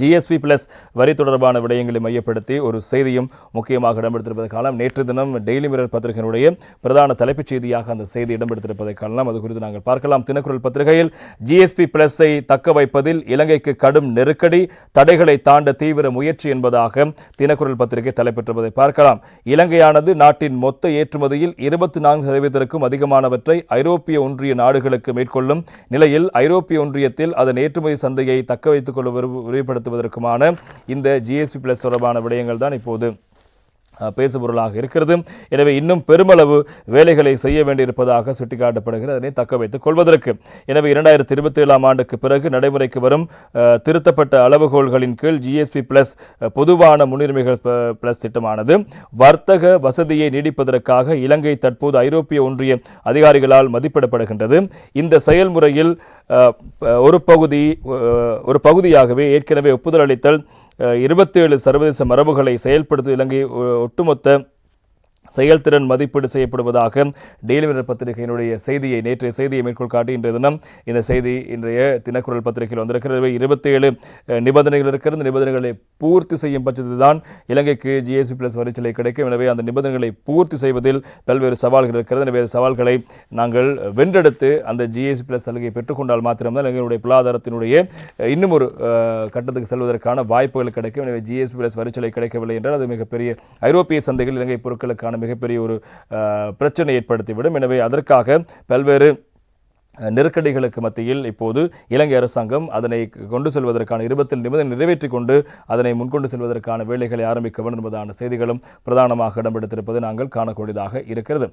GSP plus வரி தொடர்பான விடயங்களை மையப்படுத்தி ஒரு செய்தியும் முக்கியமாக இடம்பெடுத்திருப்பதை காணலாம். நேற்று தினம் டெய்லி மிரர் பத்திரிகையினுடைய பிரதான தலைப்புச் செய்தியாக அந்த செய்தி இடம்பெடுத்திருப்பதை காணலாம். அது குறித்து நாங்கள் பார்க்கலாம். தினக்குரல் பத்திரிகையில் ஜிஎஸ்பி பிளஸை தக்க வைப்பதில் இலங்கைக்கு கடும் நெருக்கடி தடைகளை தாண்ட தீவிர முயற்சி என்பதாக தினக்குரல் பத்திரிகை தலைப்பெற்றுவதை பார்க்கலாம். இலங்கையானது நாட்டின் மொத்த ஏற்றுமதியில் இருபத்தி நான்கு சதவீதத்திற்கும் அதிகமானவற்றை ஐரோப்பிய ஒன்றிய நாடுகளுக்கு மேற்கொள்ளும் நிலையில் ஐரோப்பிய ஒன்றியத்தில் அதன் ஏற்றுமதி சந்தையை தக்க வைத்துக் கொள்ள விரிவுபடுத்துவதற்குமான இந்த ஜிஎஸ்பி பிளஸ் தொடர்பான விடயங்கள் தான் இப்போது பேசுபொருளாக இருக்கிறது. எனவே இன்னும் பெருமளவு வேலைகளை செய்ய வேண்டியிருப்பதாக சுட்டிக்காட்டப்படுகிறது. அதனை தக்க வைத்துக் கொள்வதற்கு. எனவே இரண்டாயிரத்தி இருபத்தி ஏழாம் ஆண்டுக்கு பிறகு நடைமுறைக்கு வரும் திருத்தப்பட்ட அளவுகோல்களின் கீழ் ஜிஎஸ்பி பிளஸ் பொதுவான முன்னுரிமைகள் பிளஸ் திட்டமானது வர்த்தக வசதியை நீடிப்பதற்காக இலங்கை தற்போது ஐரோப்பிய ஒன்றிய அதிகாரிகளால் மதிப்பிடப்படுகின்றது. இந்த செயல்முறையில் ஒரு பகுதி ஒரு பகுதியாகவே ஏற்கனவே ஒப்புதல் அளித்தல் இருபத்தேழு சர்வதேச மரபுகளை செயல்படுத்தும் இலங்கை ஒட்டுமொத்த செயல்திறன் மதிப்பீடு செய்யப்படுவதாக டெய்லி மிரர் பத்திரிகையினுடைய செய்தியை நேற்றைய செய்தியை மேற்கோள் காட்டி இன்றைய தினம் இந்த செய்தி இன்றைய தினக்குரல் பத்திரிகையில் வந்திருக்கிறது. இருபத்தேழு நிபந்தனைகள் இருக்கிறது. இந்த நிபந்தனைகளை பூர்த்தி செய்யும் பட்சத்தில் தான் இலங்கைக்கு ஜிஎஸ்பி பிளஸ் வரிச்சலை கிடைக்கும். எனவே அந்த நிபந்தனைகளை பூர்த்தி செய்வதில் பல்வேறு சவால்கள் இருக்கிறது. எனவே சவால்களை நாங்கள் வென்றெடுத்து அந்த ஜிஎஸ்பி பிளஸ் சலுகையை பெற்றுக்கொண்டால் மாத்திரம்தான் எங்களுடைய பொருளாதாரத்தினுடைய இன்னும் ஒரு கட்டத்துக்கு செல்வதற்கான வாய்ப்புகள் கிடைக்கும். எனவே ஜிஎஸ்பி பிளஸ் வரிச்சலை கிடைக்கவில்லை என்றால் அது மிகப்பெரிய ஐரோப்பிய சந்தைகள் இலங்கை பொருட்களுக்கான மிகப்பெரிய ஒரு பிரச்சனை ஏற்படுத்திவிடும். எனவே அதற்காக பல்வேறு நெருக்கடிகளுக்கு மத்தியில் இப்போது இலங்கை அரசாங்கம் அதனை கொண்டு செல்வதற்கான இருபத்தில் நிமிடம் நிறைவேற்றி கொண்டு அதனை முன்கொண்டு செல்வதற்கான வேலைகளை ஆரம்பிக்க வேண்டும் என்பதான செய்திகளும் பிரதானமாக இடம்பெடுத்திருப்பது நாங்கள் காணக்கூடியதாக இருக்கிறது.